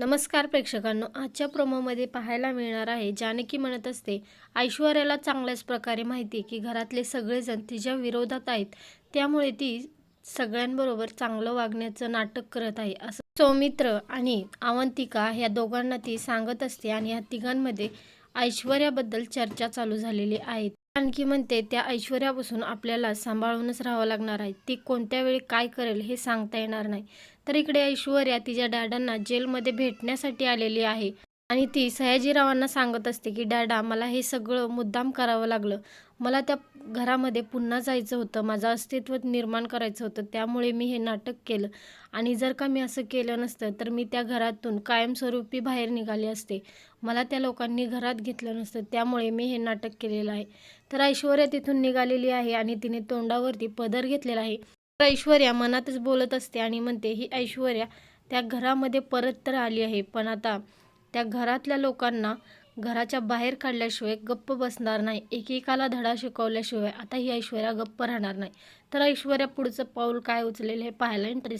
नमस्कार प्रेक्षकांनो आजच्या प्रोमोमध्ये पाहायला मिळणार आहे जानकी म्हणत असते ऐश्वर्याला चांगल्याच प्रकारे माहिती आहे की घरातले सगळेजण तिच्या विरोधात आहेत. त्यामुळे ती सगळ्यांबरोबर चांगलं वागण्याचं नाटक करत आहे असं सौमित्र आणि अवंतिका ह्या दोघांना ती सांगत असते आणि ह्या तिघांमध्ये ऐश्वर्याबद्दल चर्चा चालू झालेली आहे. आणखी म्हणते त्या ऐश्वर्यापासून आपल्याला सांभाळूनच राहावं लागणार आहे. ती कोणत्या वेळी काय करेल हे सांगता येणार नाही. तर इकडे ऐश्वर्या तिच्या डॅडांना जेलमध्ये भेटण्यासाठी आलेली आहे. आणि ती सयाजीरावांना सांगत असते की डॅडा मला हे सगळं मुद्दाम करावं लागलं. मला त्या घरामध्ये पुन्हा जायचं होतं. माझं अस्तित्व निर्माण करायचं होतं. त्यामुळे मी हे नाटक केलं. आणि जर का मी असं केलं नसतं तर मी त्या घरातून कायमस्वरूपी बाहेर निघाले असते. मला त्या लोकांनी घरात घेतलं नसतं. त्यामुळे मी हे नाटक केलेलं आहे. तर ऐश्वर्या तिथून निघालेली आहे आणि तिने तोंडावरती पदर घेतलेला आहे. तर ऐश्वर्या मनातच बोलत असते आणि म्हणते ही ऐश्वर्या त्या घरामध्ये परत तर आली आहे पण आता त्या घरातल्या लोकांना घराच्या बाहेर काढल्याशिवाय गप्प बसणार नाही. एकेकाला धडा शिकवल्याशिवाय आता ही ऐश्वर्या गप्प राहणार नाही. तर ऐश्वर्या पुढचं पाऊल काय उचलेल हे पाहायला इंटरेस्ट